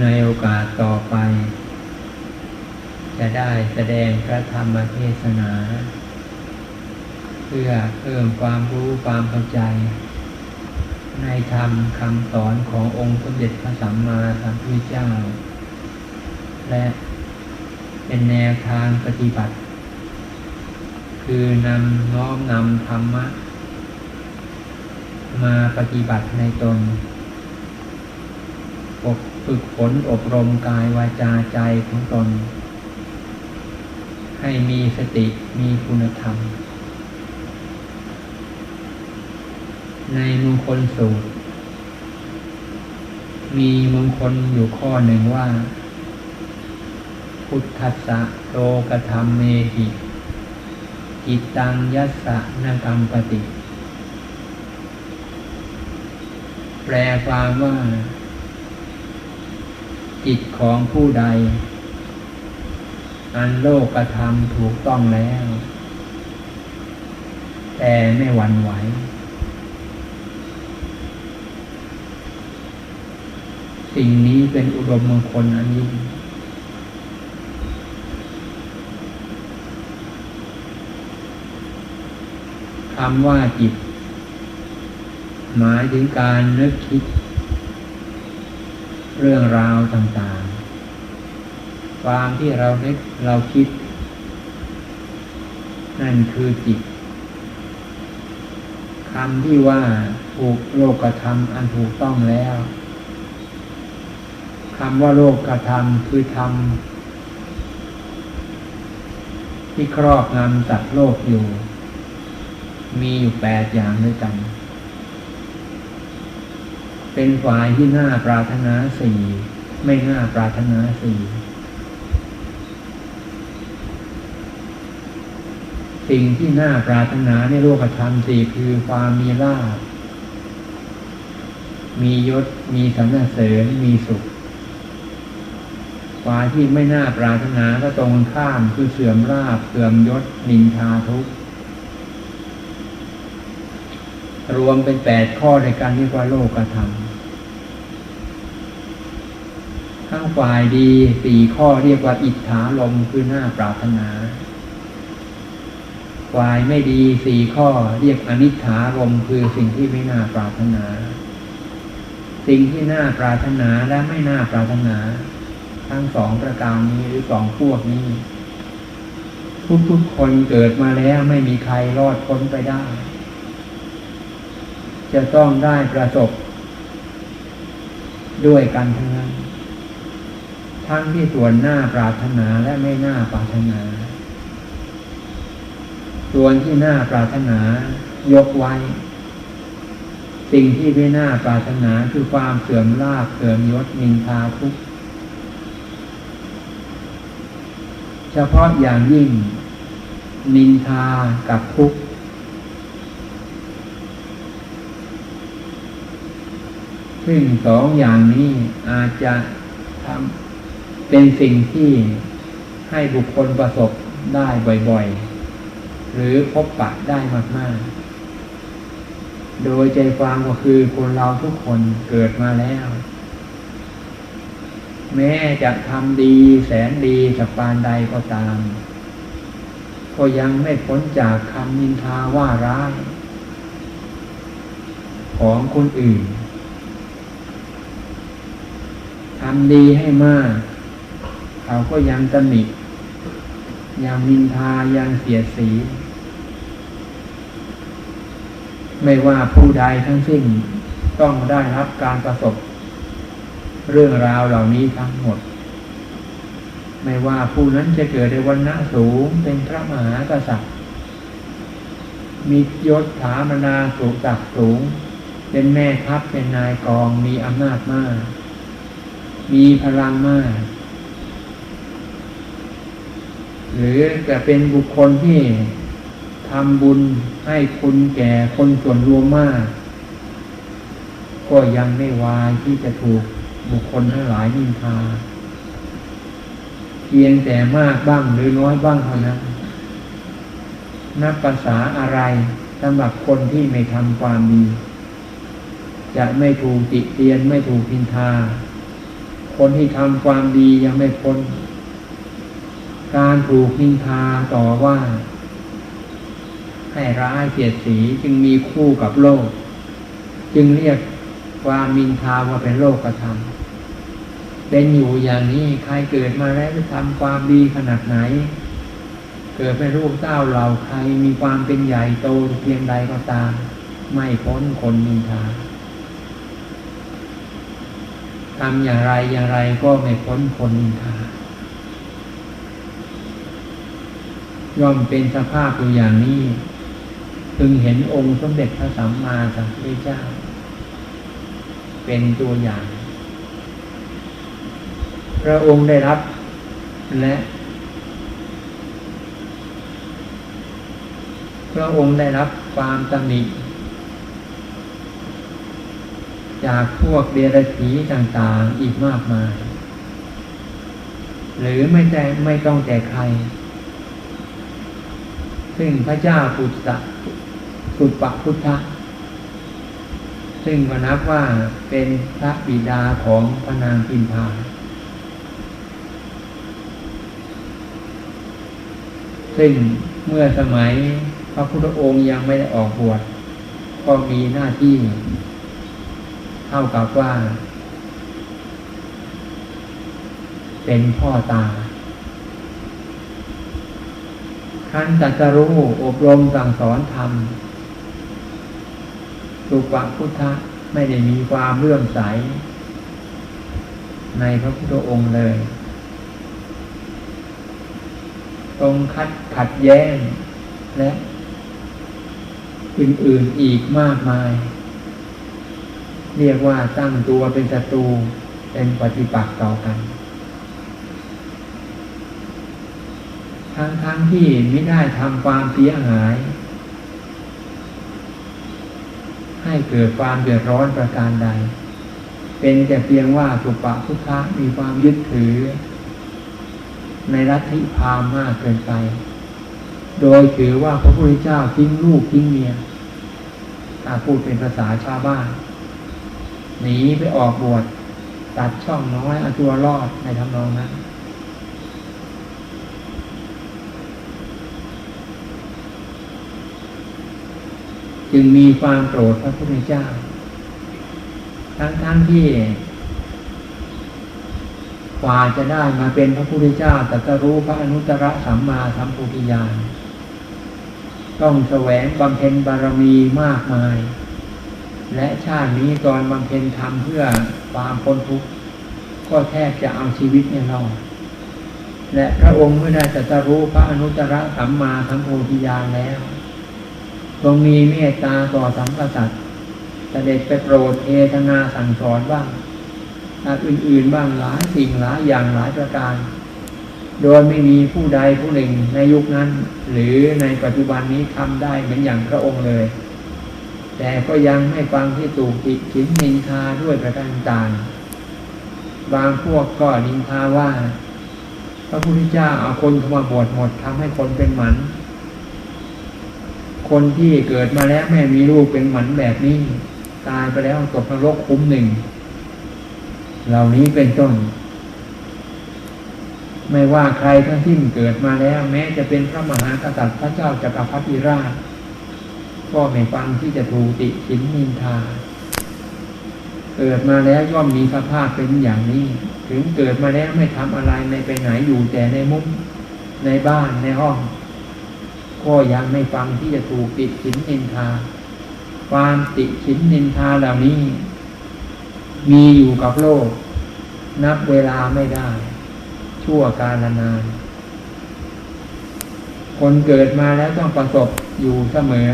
ในโอกาสต่อไป จะได้แสดงพระธรรมเทศนา เพื่อเพิ่มความรู้ความเข้าใจ ในธรรมคำสอนขององค์สมเด็จพระสัมมาสัมพุทธเจ้า และเป็นแนวทางปฏิบัติ คือนำน้อมนำธรรมะ มาปฏิบัติในตนอบ ฝึกฝนอบรมกายวาจาใจของตน ให้มีสติมีคุณธรรม ในมงคลสูตร มีมงคลอยู่ข้อหนึ่งว่า พุทธัสสะโลกธรรมเมหิจิตตังยัสสะนกรรมปติแปลความว่า จิตของผู้ใด อันโลกกระทำถูกต้องแล้ว แต่ไม่หวั่นไหว สิ่งนี้เป็นอุดมมงคลอันยิ่งคำว่าจิต หมายถึงการนึกคิด เรื่องราวต่างๆ ความที่เรานึกเราคิด นั่นคือจิตคำที่ว่าถูกโลกกระทำอันถูกต้องแล้วคำว่าโลกกระทำคือทำที่ครอบงำสัตว์โลกอยู่ มีอยู่แปดอย่างด้วยกัน เป็นฝ่ายที่น่าปรารถนาสี่ไม่น่าปรารถนาสี่สิ่งที่น่าปรารถนาในโลกธรรมสี่คือความมีลาภมียศ มีสรรเสริญ มีสุขฝ่ายที่ไม่น่าปรารถนาก็ตรงข้ามคือเสื่อมลาภเสื่อมยศนินทาทุกข์ รวมเป็นแปดข้อในการเรียกว่าโลกธรรมทั้งฝ่ายดีสี่ข้อเรียกว่าอิทธาลมคือหน้าปรารถนา ฝ่ายไม่ดีสี่ข้อเรียกอนิถารมคือสิ่งที่ไม่น่าปรารถนา สิ่งที่น่าปรารถนาและไม่น่าปรารถนา ทั้งสองประการนี้หรือสองพวกนี้ทุกๆคนเกิดมาแล้วไม่มีใครรอดพ้นไปได้ จะต้องได้ประสบ ด้วยกันทั้งนั้น ทั้งที่ส่วนหน้าปรารถนาและไม่หน่าปรารถนา ส่วนที่หน่าปรารถนายกไว้ สิ่งที่ไม่น่าปรารถนาคือความเสื่อมลาภเสื่อมยศนินทาทุกเฉพาะอย่างยิ่ง นินทากับทุกข ซึ่งสองอย่างนี้อาจจะทำเป็นสิ่งที่ให้บุคคลประสบได้บ่อยๆ หรือพบปะได้มากๆ โดยใจความก็คือคนเราทุกคนเกิดมาแล้ว แม้จะทำดีแสนดีสักปานใดก็ตาม ก็ยังไม่พ้นจากคำนินทาว่าร้ายของคนอื่น ทำดีให้มาก เขาก็ยังตำหนิยังนินทายังเสียสี ไม่ว่าผู้ใดทั้งสิ้นต้องได้รับการประสบ เรื่องราวเหล่านี้ทั้งหมด ไม่ว่าผู้นั้นจะเกิดในวันณะสูงเป็นพระมหากษัตริย์ มียศถามนาสูงศักดิ์สูง เป็นแม่ทัพเป็นนายกองมีอำนาจมาก มีพลังมาก หรือจะเป็นบุคคลที่ทำบุญให้คุณแก่คนส่วนรวมมาก ก็ยังไม่วายที่จะถูกบุคคลทั้งหลายนินทา เพียงแต่มากบ้างหรือน้อยบ้างเท่านั้นนับภาษาอะไรสำหรับคนที่ไม่ทำความดี จะไม่ถูกติเตียนไม่ถูกพินทา คนที่ทำความดียังไม่พ้น การถูกนินทาต่อว่า ให้ร้ายเกียดสีจึงมีคู่กับโลก จึงเรียกความนินทาว่าเป็นโลกกระทำเป็นอยู่อย่างนี้ใครเกิดมาแล้วจะทำความดีขนาดไหน เกิดเป็นรูปเต้าเราใครมีความเป็นใหญ่โตเพียงใดก็ตาม ไม่พ้นคนนินทา ทำอย่างไรอย่างไรก็ไม่พ้นคนนินทาย่อมเป็นสภาพอยู่อย่างนี้จึงเห็นองค์สมเด็จพระสัมมาสัมพุทธเจ้า เป็นตัวอย่าง พระองค์ได้รับและ พระองค์ได้รับความตำหนิ จากพวกเดรัจฉีต่างๆอีกมากมาย หรือไม่แต่ไม่ต้องแต่ใคร ซึ่งพระเจ้าปุตตะสุปพุทธะซึ่งก็นับว่าเป็นพระบิดาของพระนางพิมพาซึ่งเมื่อสมัยพระพุทธองค์ยังไม่ได้ออกบวชก็มีหน้าที่ ท่ากับว่า เป็นพ่อตาท่านตัดรู้อบรมสั่งสอนธรรมสุปพุทธะไม่ได้มีความเลื่อมใส ในพระพุทธองค์เลย ตรงคัดขัดแย้งและอื่นๆอีกมากมาย เรียกว่าตั้งตัวเป็นศัตรูเป็นปฏิปักษ์ต่อกัน ทั้งๆทที่ไม่ได้ทำความเสียหาย ให้เกิดความเดือดร้อนประการใด เป็นแต่เพียงว่าสุปพุทธะมีความยึดถือ ในรัฐิพามมากเกินไป โดยถือว่าพระพุทธเจ้าทิ้งลูกทิ้งเมียถ้าพูดเป็นภาษาชาวบ้าน หนีไปออกบวชตัดช่องน้อยเอาตัวรอดในทำนองนั้นจึงมีความโกรธพระพุทธเจ้า ทั้งๆทที่กว่าจะได้มาเป็นพระพุทธเจ้าแต่จะรู้พระอนุตตรสัมมาสัมพุทธญาณต้องแสวงบำเพ็ญบารมีมากมาย และชาตินี้ตอนบำเพ็ญทำเพื่อความพ้นทุกข์ก็แทบจะเอาชีวิตเนี่ยรอดและพระองค์เมื่อได้ตรัสรู้พระอนุตตรสัมมาสัมโพธิญาณแล้ว ทรงมีเมตตาต่อสัมกษัตต์เสด็จไปโปรดเทศนาสั่งสอนบ้างอื่นๆบ้างหลายสิ่งหลายอย่างหลายประการ โดยไม่มีผู้ใดผู้หนึ่งในยุคนั้น หรือในปัจจุบันนี้ทำได้เหมือนอย่างพระองค์เลย แต่ก็ยังไม่ฟังที่ถูกติขินนินทาด้วยประการต่างบางพวกก็นินทาว่า พระพุทธเจ้าเอาคนเข้ามาบวชหมดทำให้คนเป็นหมัน คนที่เกิดมาแล้วแม่มีลูกเป็นหมันแบบนี้ ตายไปแล้วตกนรกคุ้มหนึ่ง เหล่านี้เป็นต้น ไม่ว่าใครทั้งที่เกิดมาแล้ว แม้จะเป็นพระมหากษัตริย์พระเจ้าจักรพรรดิราช ก็ไม่ฟังที่จะถูกติชินนินทา เกิดมาแล้วย่อมมีสภาพเป็นอย่างนี้ ถึงเกิดมาแล้วไม่ทำอะไรไม่ไปไหนอยู่แต่ในมุ้งในบ้านในห้อง ก็ยังไม่ฟังที่จะถูกติชินนินทา ความติชินนินทาเหล่านี้ มีอยู่กับโลก นับเวลาไม่ได้ ชั่วการนานคนเกิดมาแล้วต้องประสบอยู่เสมอ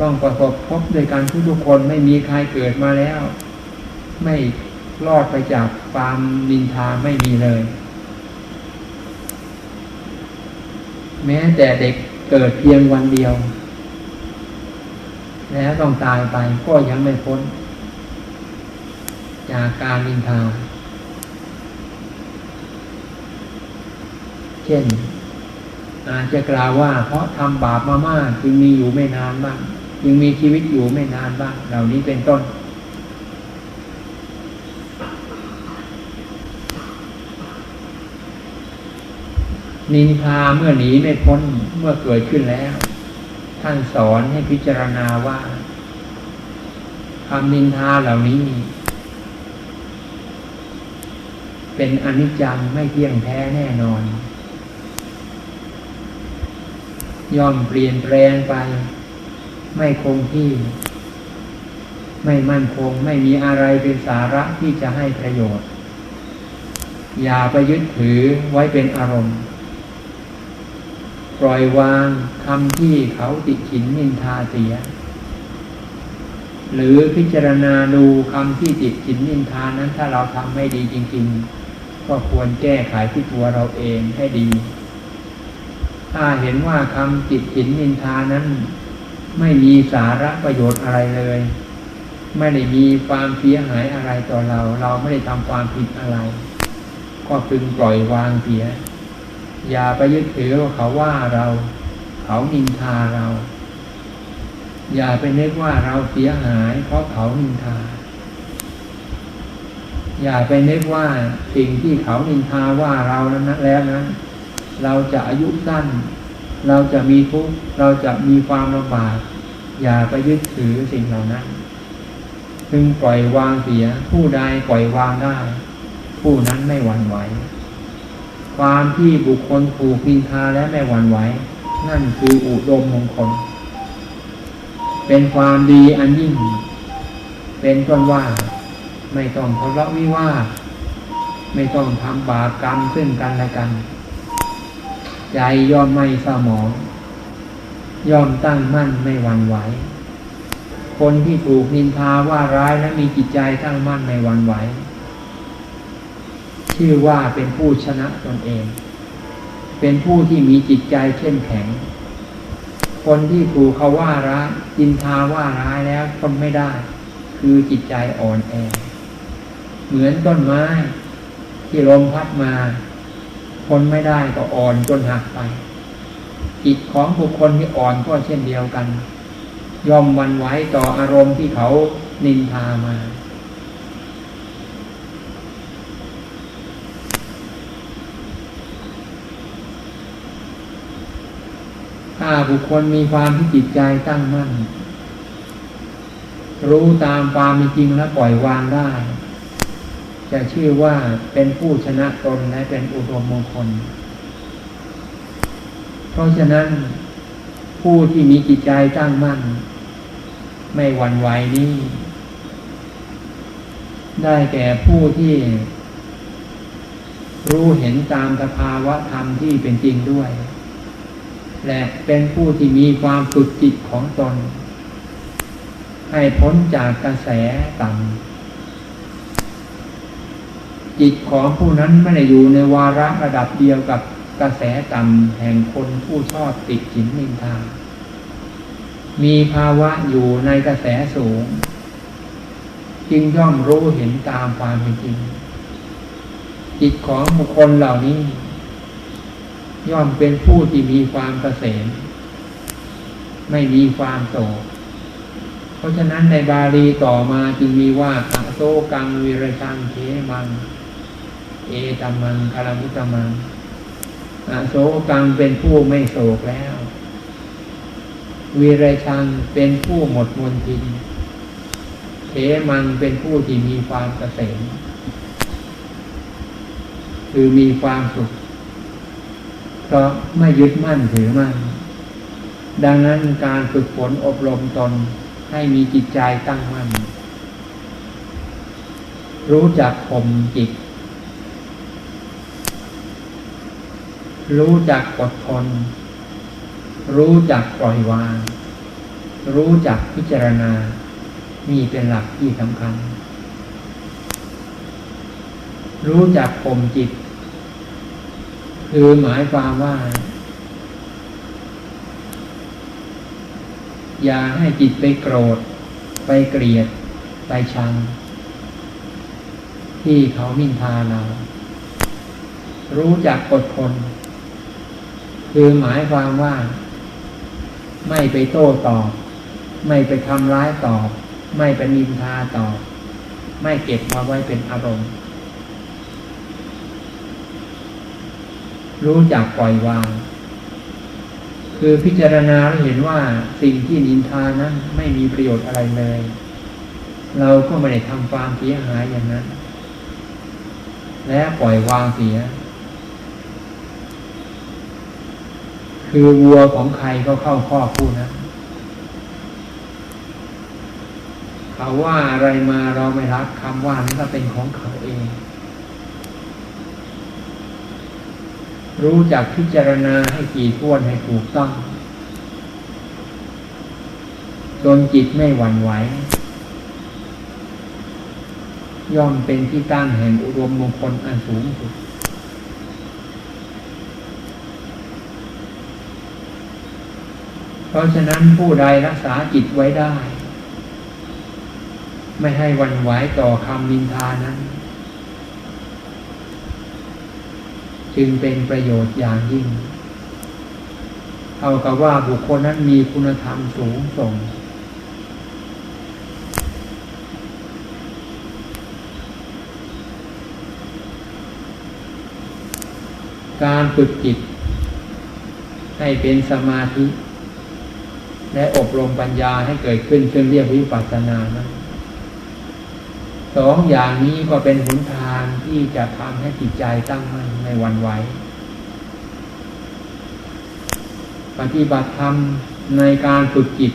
ต้องประสบพบด้วยกันทุกๆคนไม่มีใครเกิดมาแล้ว ไม่รอดไปจากความนินทาไม่มีเลย แม้แต่เด็กเกิดเพียงวันเดียว แล้วต้องตายไปก็ยังไม่พ้น จากการนินทา เช่นอาจจะกล่าวว่าเพราะทำบาปมามากจึงมีอยู่ไม่นานบ้าง ยังมีชีวิตอยู่ไม่นานบ้างเหล่านี้เป็นต้น นินทาเมื่อหนีไม่พ้นเมื่อเกิดขึ้นแล้ว ท่านสอนให้พิจารณาว่าคำนินทาเหล่านี้ เป็นอนิจจังไม่เที่ยงแท้แน่นอน ย่อมเปลี่ยนแปลงไป ไม่คงที่ ไม่มั่นคง ไม่มีอะไรเป็นสาระที่จะให้ประโยชน์ อย่าไปยึดถือไว้เป็นอารมณ์ ปล่อยวางคำที่เขาติฉินนินทาเสีย หรือพิจารณาดูคำที่ติดฉินนินทานั้น ถ้าเราทำไม่ดีจริง ๆ ก็ควรแก้ไขที่ตัวเราเองให้ดี ถ้าเห็นว่าคำติดฉินนินทานั้น ไม่มีสาระประโยชน์อะไรเลย ไม่ได้มีความเสียหายอะไรต่อเรา เราไม่ได้ทำความผิดอะไร ก็พึงปล่อยวางเสีย อย่าไปยึดถือว่าเขาว่าเรา เขานินทาเรา อย่าไปนึกว่าเราเสียหาย เพราะเขานินทา อย่าไปนึกว่าสิ่งที่เขานินทาว่าเรานั้นแล้วนั้นเราจะอายุสั้น เราจะมีทุกข์เราจะมีความลำบาก อย่าไปยึดถือสิ่งเหล่านั้นพึงปล่อยวางเสีย ผู้ใดปล่อยวางได้ ผู้นั้นไม่หวั่นไหว ความที่บุคคลถูกพินทาและไม่หวั่นไหว นั่นคืออุดมมงคล เป็นความดีอันยิ่ง เป็นต้นว่า ไม่ต้องทะเลาะวิวาทไม่ต้องทำบาปกรรมซึ่งกันและกัน ใจย่อมไม่สมอง ย่อมตั้งมั่นไม่หวั่นไหว คนที่ถูกนินทาว่าร้ายและมีจิตใจตั้งมั่นไม่หวั่นไหว ชื่อว่าเป็นผู้ชนะตนเอง เป็นผู้ที่มีจิตใจเข้มแข็ง คนที่ถูกเขาว่าร้ายนินทาว่าร้ายแล้วทนไม่ได้ คือจิตใจอ่อนแอ เหมือนต้นไม้ที่ลมพัดมา ทนไม่ได้ก็อ่อนจนหักไป จิตของบุคคลที่อ่อนก็เช่นเดียวกันยอมวันไหวต่ออารมณ์ที่เขานินทามา ถ้าบุคคลมีความที่จิตใจตั้งมั่น รู้ตามความจริงและปล่อยวางได้ จะชื่อว่าเป็นผู้ชนะตนและเป็นอุดมมงคล เพราะฉะนั้นผู้ที่มีจิตใจตั้งมั่น ไม่หวั่นไหวนี้ ได้แก่ผู้ที่รู้เห็นตามสภาวะธรรมที่เป็นจริงด้วย และเป็นผู้ที่มีความฝึกจิตของตน ให้พ้นจากกระแสต่ำ จิตของผู้นั้นไม่ได้อยู่ในวาระระดับเดียวกับกระแสต่ำแห่งคนผู้ชอบติดจินนินทา มีภาวะอยู่ในกระแสสูง จึงย่อมรู้เห็นตามความเป็นจริง จิตของบุคคลเหล่านี้ ย่อมเป็นผู้ที่มีความเกษมไม่มีความโศกเพราะฉะนั้นในบาลีต่อมาจึงมีว่าอโซกังวิรชังเทมัง เอตัมมังคารมุตตมังอโศกังเป็นผู้ไม่โศกแล้ว วีรชังเป็นผู้หมดมนทินเทมังเป็นผู้ที่มีความเกษมคือมีความสุขเพราะไม่ยึดมั่นถือมั่น ดังนั้นการฝึกฝนอบรมตนให้มีจิตใจตั้งมั่น รู้จักข่มจิต รู้จักอดทน รู้จักปล่อยวาง รู้จักพิจารณานี่เป็นหลักที่สำคัญ รู้จักข่มจิต คือหมายความว่า อย่าให้จิตไปโกรธ ไปเกลียด ไปชัง ที่เขามินทาเรา รู้จักอดทน คือหมายความว่า ไม่ไปโต้ตอบ ไม่ไปทำร้ายตอบ ไม่ไปนินทาตอบ ไม่เก็บมาไว้เป็นอารมณ์ รู้จักปล่อยวาง คือพิจารณาเห็นว่าสิ่งที่นินทานั้นไม่มีประโยชน์อะไรเลย เราก็ไม่ได้ทำความเสียหายอย่างนั้น และปล่อยวางเสีย คือวัวของใครก็เข้าข้อพูดนะเขาว่าอะไรมาเราไม่รับคำว่านั้นก็เป็นของเขาเอง รู้จักพิจารณาให้กี่ท้วนให้ถูกต้องจนจิตไม่หวั่นไหวย่อมเป็นที่ตั้งแห่งอุดมมงคลอันสูงสุด เพราะฉะนั้นผู้ใดรักษาจิตไว้ได้ ไม่ให้วันไหวต่อคำนินทานั้น จึงเป็นประโยชน์อย่างยิ่งเท่ากับว่าบุคคลนั้นมีคุณธรรมสูงส่ง การฝึกจิตให้เป็นสมาธิ และอบรมปัญญาให้เกิดขึ้นซึ่งเรียกวิปัสสนานะสองอย่างนี้ก็เป็นหนทางที่จะทำให้จิตใจตั้งมั่นในวันไหวปฏิบัติธรรมในการฝึกจิต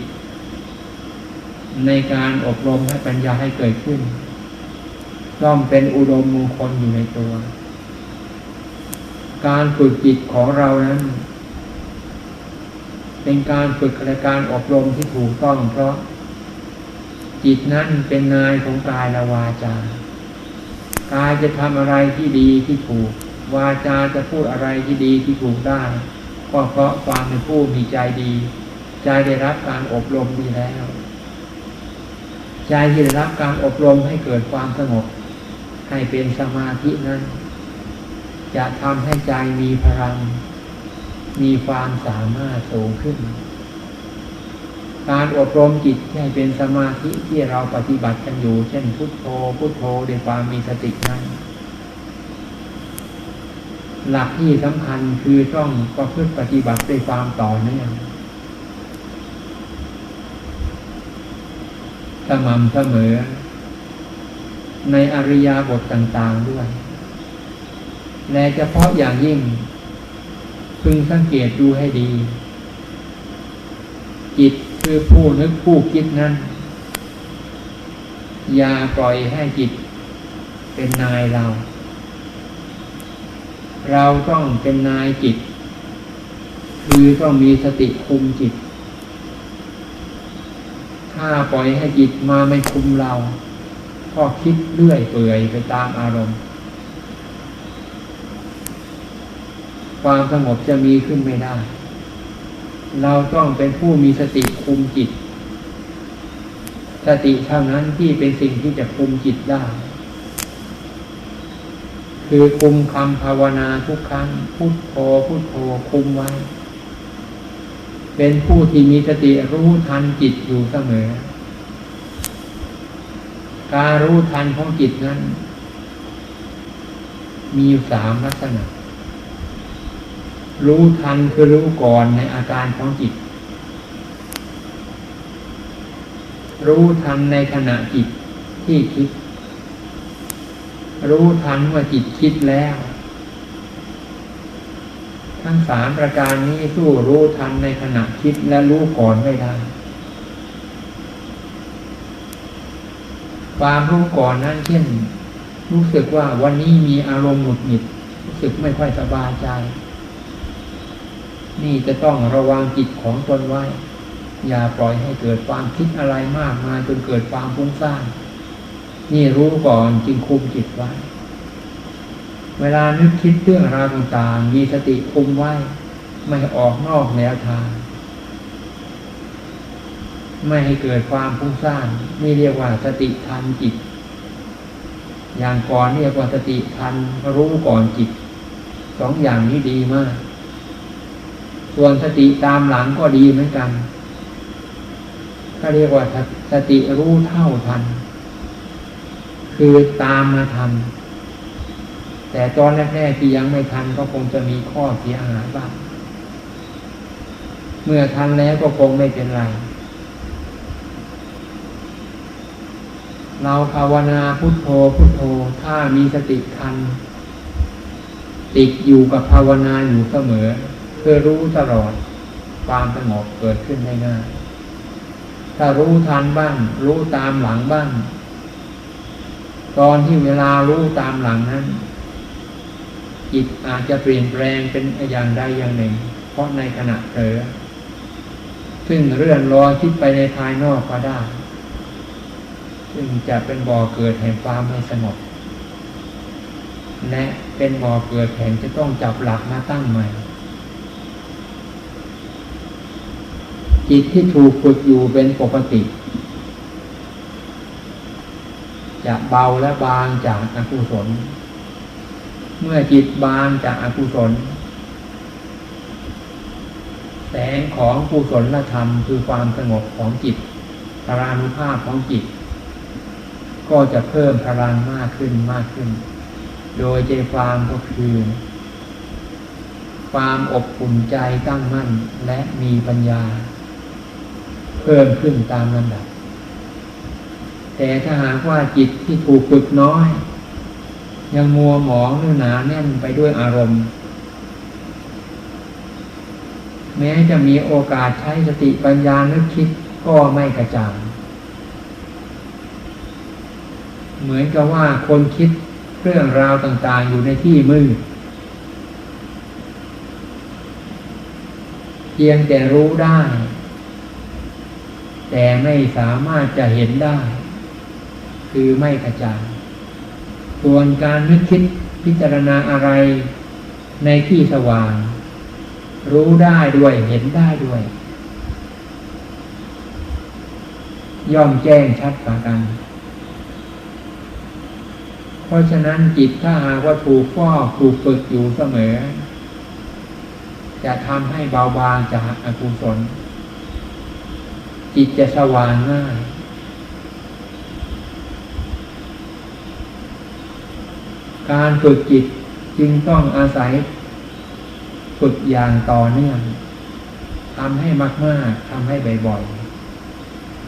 ในการอบรมให้ปัญญาให้เกิดขึ้นย่อมเป็นอุดมมงคลอยู่ในตัว การฝึกจิตของเรานั้น เป็นการฝึกและการอบรมที่ถูกต้องเพราะ จิตนั้นเป็นนายของกายและวาจากายจะทำอะไรที่ดีที่ถูก วาจาจะพูดอะไรที่ดีที่ถูกได้ ก็เพราะความเป็นผู้มีใจดี ใจได้รับการอบรมดีแล้ว ใจที่ได้รับการอบรมให้เกิดความสงบ ให้เป็นสมาธินั้น จะทำให้ใจมีพลัง มีความสามารถสูงขึ้น การอบรมจิตให้เป็นสมาธิที่เราปฏิบัติกันอยู่ เช่นพุทโธพุทโธด้วยความมีสตินั้นหลักที่สำคัญคือต้องประพฤติปฏิบัติด้วยความต่อเนื่องสม่ำเสมอ ในอริยบทต่างๆด้วย และเฉพาะอย่างยิ่ง พึงสังเกตดูให้ดี จิตคือผู้นึกผู้คิดนั้น อย่าปล่อยให้จิตเป็นนายเรา เราต้องเป็นนายจิต คือต้องมีสติคุมจิต ถ้าปล่อยให้จิตมาไม่คุมเรา ก็คิดเลื่อยเปื่อยไปตามอารมณ์ ความสงบจะมีขึ้นไม่ได้ เราต้องเป็นผู้มีสติคุมจิต สติเท่านั้นที่เป็นสิ่งที่จะคุมจิตได้ คือคุมคำภาวนาทุกครั้งพุทโธพุทโธคุมไว้ เป็นผู้ที่มีสติรู้ทันจิตอยู่เสมอ การรู้ทันของจิตนั้น มีอยู่สามลักษณะ รู้ทันคือรู้ก่อนในอาการของจิต รู้ทันในขณะจิตที่คิด รู้ทันว่าจิตคิดแล้ว ทั้งสามประการนี้สู้รู้ทันในขณะคิดและรู้ก่อนไม่ได้ความรู้ก่อนนั้นเช่น รู้สึกว่าวันนี้มีอารมณ์หงุดหงิด รู้สึกไม่ค่อยสบายใจ นี่จะต้องระวังจิตของตนไว้ อย่าปล่อยให้เกิดความคิดอะไรมากมายจนเกิดความฟุ้งซ่านนี่รู้ก่อนจึงคุมจิตไว้ เวลานึกคิดเรื่องราวต่างๆมีสติคุมไว้ ไม่ออกนอกแนวทาง ไม่ให้เกิดความฟุ้งซ่านนี่เรียกว่าสติทันจิต อย่างก่อนเรียกว่าสติทันรู้ก่อนจิต สองอย่างนี้ดีมาก ส่วนสติตามหลังก็ดีเหมือนกันก็เรียกว่าสติรู้เท่าทัน คือตามมาทันแแต่ตอนแรกๆที่ยังไม่ทันก็คงจะมีข้อเสียหายบ้างเมื่อทันแล้วก็คงไม่เป็นไร เราภาวนาพุทโธพุทโธถ้ามีสติทัน ติดอยู่กับภาวนาอยู่เสมอ เพื่อรู้ตลอดความสงบเกิดขึ้นได้ง่ายถ้ารู้ทันบ้าง รู้ตามหลังบ้าง ตอนที่เวลารู้ตามหลังนั้น จิตอาจจะเปลี่ยนแปลงเป็นอย่างใดอย่างหนึ่ง เพราะในขณะเผลอซึ่งเรื่อนลอคิดไปในภายนอกก็ได้ ซึ่งจะเป็นบ่อเกิดแห่งความไม่สงบและเป็นบ่อเกิดแห่งจะต้องจับหลักมาตั้งใหม่ จิตที่ถูกฝึกอยู่เป็นปกติ จะเบาและบางจากอกุศล เมื่อจิตบางจากอกุศล แสงของกุศลธรรมคือความสงบของจิตพรานุภาพของจิต ก็จะเพิ่มพลังมากขึ้นมากขึ้น โดยใจความก็คือ ความอบอุ่นใจตั้งมั่นและมีปัญญา พิ่มขึ้นตามลำดับ แต่ถ้าหากว่าจิตที่ถูกฝึกน้อย ยังมัวหมองหรือหนาแน่นไปด้วยอารมณ์ แม้จะมีโอกาสใช้สติปัญญานึกคิดก็ไม่กระจ่างเหมือนกับว่าคนคิดเรื่องราวต่างๆอยู่ในที่มืดเพียงแต่รู้ได้ แต่ไม่สามารถจะเห็นได้ คือไม่กระจางส่วนการนึกคิดพิจารณาอะไรในที่สว่าง รู้ได้ด้วยเห็นได้ด้วย ย่อมแจ้งชัดกว่ากัน เพราะฉะนั้นจิตถ้าหากว่าถูกฟอกถูกฝึกอยู่เสมอ จะทำให้เบาบางจากอกุศล จิตจะสว่างง่ายการฝึกจิตจึงต้องอาศัยฝึกอย่างต่อเนื่องทำให้มากๆทำให้บ่อย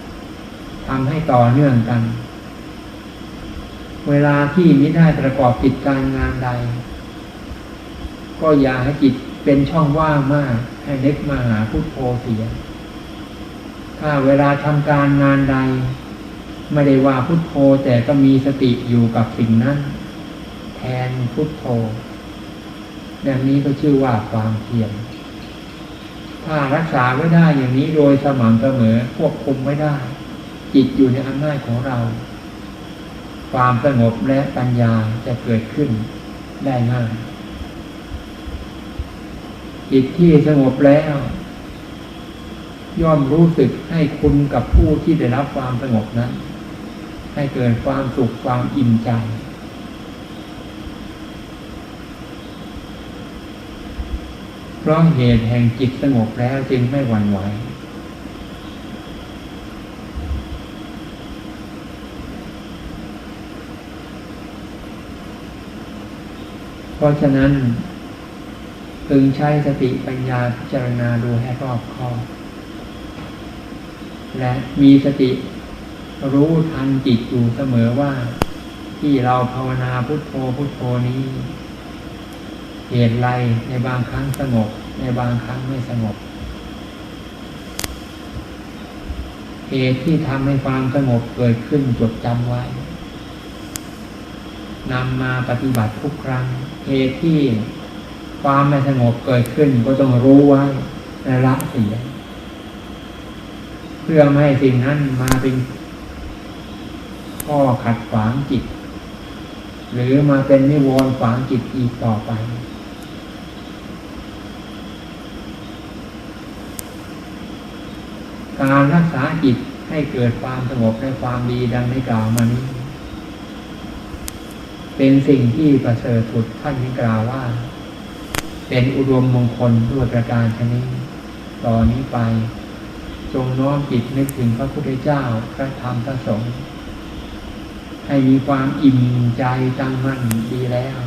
ๆทำให้ต่อเนื่องกัน เวลาที่มิได้ประกอบกิจการงานใด ก็อย่าให้จิตเป็นช่องว่างมาก ให้เล็กมาหาพุทโธเสีย ถ้าเวลาทำการงานใด ไม่ได้ว่าพุทโธแต่ก็มีสติอยู่กับสิ่งนั้น แทนพุทโธอย่างนี้ก็ชื่อว่าความเพียรถ้ารักษาไว้ได้อย่างนี้โดยสม่ำเสมอควบคุมไม่ได้ จิตอยู่ในอำนาจของเรา ความสงบและปัญญาจะเกิดขึ้นได้ง่ายจิตที่สงบแล้ว ย่อมรู้สึกให้คุณกับผู้ที่ได้รับความสงบนั้น ให้เกิดความสุขความอิ่มใจเพราะเหตุแห่งจิตสงบแล้วจึงไม่หวั่นไหวเพราะฉะนั้น พึงใช้สติปัญญาพิจารณาดูให้รอบคอบ และมีสติรู้ทันจิตอยู่เสมอว่า ที่เราภาวนาพุทโธพุทโธนี้ เหตุไรในบางครั้งสงบในบางครั้งไม่สงบเหตุที่ทำให้ความสงบเกิดขึ้นจดจำไว้นำมาปฏิบัติทุกครั้งเหตุที่ความไม่สงบเกิดขึ้นก็ต้องรู้ไว้และละเสีย พื่อไม่ให้สิ่งนั้นมาเป็นข้อขัดขวางจิต หรือมาเป็นนิวรณ์ขวางจิตอีกต่อไป การรักษาจิตให้เกิดความสงบและความดีดังได้กล่าวมานี้ เป็นสิ่งที่ประเสริฐสุดท่านนี้กล่าวว่า เป็นอุดมมงคลด้วยประการชนี้ต่อนนี้ไป จงน้อมจิตนึกถึงพระพุทธเจ้าพระธรรมพระสงฆ์ให้มีความอิ่มใจตั้งมั่นดีแล้ว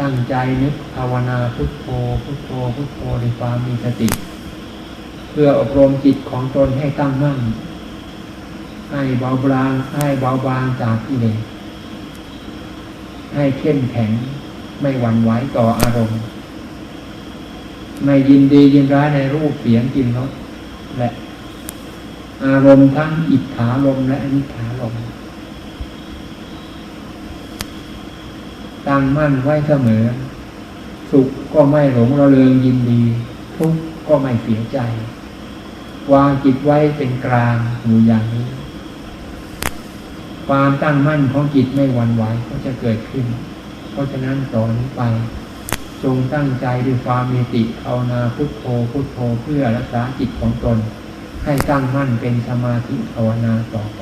ตั้งใจนึกภาวนาพุทโธพุทโธพุทโธในความมีสติ เพื่ออบรมจิตของตนให้ตั้งมั่น ให้เบาบางให้เบาบางจากกิเลสให้เข้มแข็งไม่หวั่นไหวต่ออารมณ์ ไม่ยินดียินร้ายในรูปเสียงกลิ่นรส และ อารมณ์ทั้งอิทธาลมและอนิถาลมตั้งมั่นไว้เสมอ สุขก็ไม่หลงระเริงยินดี ทุกข์ก็ไม่เสียใจวางจิตไว้เป็นกลางอยู่อย่างนี้ ความตั้งมั่นของจิตไม่หวั่นไหวก็จะเกิดขึ้น เพราะฉะนั้นต่อนนี้ไป จงตั้งใจด้วยความมีติภาวนาพุทโธพุทโธเพื่อรักษาจิตของตน ให้ตั้งมั่นเป็นสมาธิภาวนาต่อไป